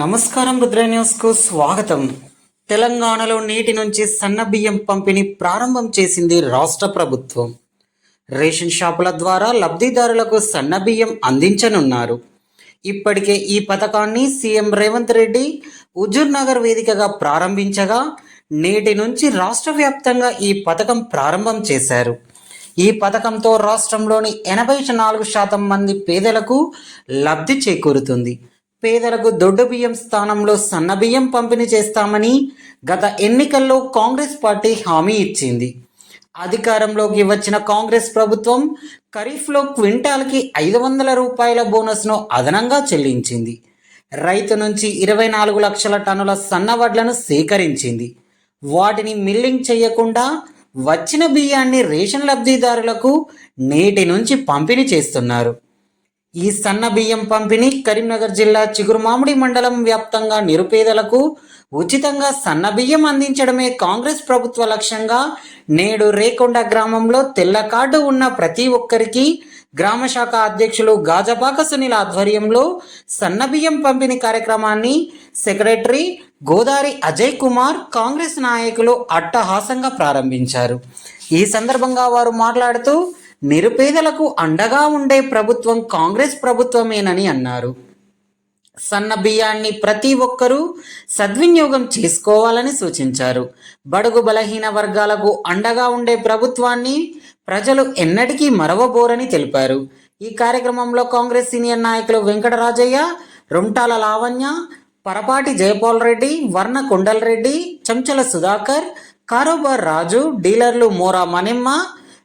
నమస్కారం రుద్ర న్యూస్కు స్వాగతం. తెలంగాణలో నేటి నుంచి సన్న బియ్యం పంపిణీ ప్రారంభం చేసింది రాష్ట్ర ప్రభుత్వం. రేషన్ షాపుల ద్వారా లబ్ధిదారులకు సన్న బియ్యం అందించనున్నారు. ఇప్పటికే ఈ పథకాన్ని సీఎం రేవంత్ రెడ్డి హుజూర్ నగర్ వేదికగా ప్రారంభించగా నేటి నుంచి రాష్ట్ర వ్యాప్తంగా ఈ పథకం ప్రారంభం చేశారు. ఈ పథకంతో రాష్ట్రంలోని ఎనభై నాలుగు శాతం మంది పేదలకు లబ్ధి చేకూరుతుంది. పేదలకు దొడ్డు బియ్యం స్థానంలో సన్న బియ్యం పంపిణీ చేస్తామని గత ఎన్నికల్లో కాంగ్రెస్ పార్టీ హామీ ఇచ్చింది. అధికారంలోకి వచ్చిన కాంగ్రెస్ ప్రభుత్వం ఖరీఫ్లో క్వింటాల్కి ఐదు వందల రూపాయల బోనస్ను అదనంగా చెల్లించింది. రైతు నుంచి ఇరవై నాలుగు లక్షల టన్నుల సన్న వడ్లను సేకరించింది. వాటిని మిల్లింగ్ చేయకుండా వచ్చిన బియ్యాన్ని రేషన్ లబ్ధిదారులకు నేటి నుంచి పంపిణీ చేస్తున్నారు. ఈ సన్న బియ్యం పంపిణీ కరీంనగర్ జిల్లా చిగురుమామిడి మండలం వ్యాప్తంగా నిరుపేదలకు ఉచితంగా సన్న బియ్యం అందించడమే కాంగ్రెస్ ప్రభుత్వ లక్ష్యంగా నేడు రేకొండ గ్రామంలో తెల్ల కార్డు ఉన్న ప్రతి ఒక్కరికి గ్రామ శాఖ అధ్యక్షులు గాజపాక సునీల్ ఆధ్వర్యంలో సన్న బియ్యం పంపిణీ కార్యక్రమాన్ని సెక్రటరీ గోదారి అజయ్ కుమార్ కాంగ్రెస్ నాయకులు అట్టహాసంగా ప్రారంభించారు. ఈ సందర్భంగా వారు మాట్లాడుతూ నిరుపేదలకు అండగా ఉండే ప్రభుత్వం కాంగ్రెస్ ప్రభుత్వమేనని అన్నారు. సన్న బియ్యాన్ని ప్రతి ఒక్కరూ సద్వినియోగం చేసుకోవాలని సూచించారు. బడుగు బలహీన వర్గాలకు అండగా ఉండే ప్రభుత్వాన్ని ప్రజలు ఎన్నటికీ మరవబోరని తెలిపారు. ఈ కార్యక్రమంలో కాంగ్రెస్ సీనియర్ నాయకులు వెంకటరాజయ్య రుంటాల లావణ్య పరపాటి జయపాల్ రెడ్డి వర్ణ కొండల్ రెడ్డి చెంచల సుధాకర్ కారోబార్ రాజు డీలర్లు మోరా మనిమ్మ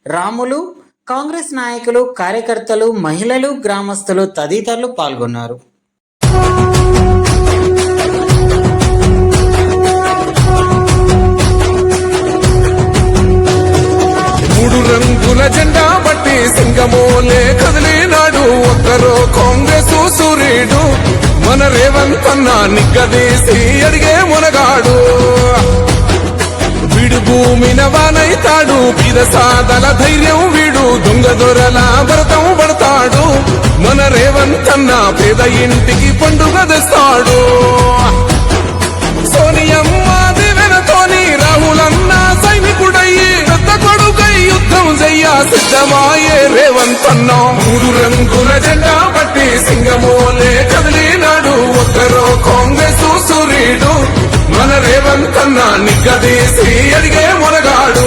రాములు కాంగ్రెస్ నాయకులు కార్యకర్తలు మహిళలు గ్రామస్తులు తదితరులు పాల్గొన్నారు. మూడు రంగుల జెండా బట్టి సింగమోలే కదిలినాడు. ఒక్కరో కాంగ్రెస్ సూర్యుడు మన రేవంత్ అన్న నిగ్గదీసి అడిగే మునగాడు. మినవానైతాడు భూమిన సాదల ధైర్యం వీడు. దొంగ దొరల భరతం పడతాడు. మన రేవంతన్న పేద ఇంటికి పండుగ తెస్తాడు సోనియమ్మ దివెనతోని రాహులన్న సైనికుడయ్యి పెద్ద కొడుకై యుద్ధం చెయ్య సిద్ధమాయే రేవంత్ మూడు రంగుల జెండా పట్టి సింగమోలే కదిలినాడు. ఒక్కరో కాంగ్రెస్ సూర్యుడు నిగ్గదీసి అడిగే మునగాడు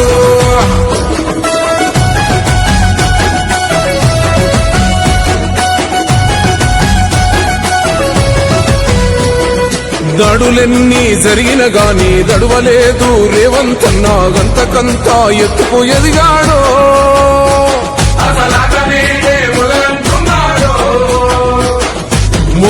దడులెన్ని జరిగిన గాని దడువలేదు. రేవంతన్నా గంతకంతా ఎత్తుకు ఎదిగాడో.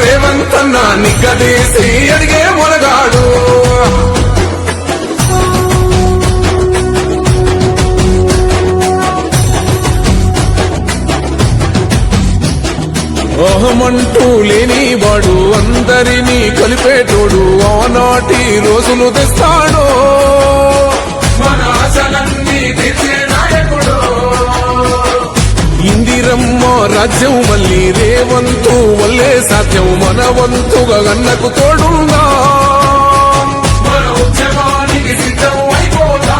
రేవంత్ అన్న నిగ్గదీసి అడిగే మొనగాడు. అహమంటూ లేని వాడు అందరినీ కలిపేటోడు ఆనాటి రోజులు తెస్తాడో. మన ఆశలన్నీ తెచ్చే రాజ్యం మళ్ళీ రేవంతు వల్లే సాధ్యం మన వంతుగా గన్నకు సిద్ధం అయిపోతా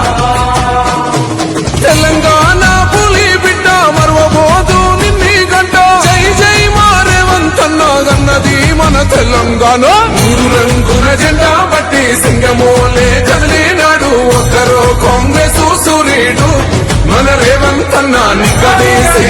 తెలంగాణ పులి బిడ్డ మరవబోదు నిన్ని గంట. జై జై మారేవంతన్నా గన్నది మన తెలంగాణ. మూడు రంగుల జెండా బట్టి సింగమోలే కదిలినాడు ఒక్కరో కాంగ్రెస్ సూర్యుడు మన రేవంతన్నా నిగ్గదీసి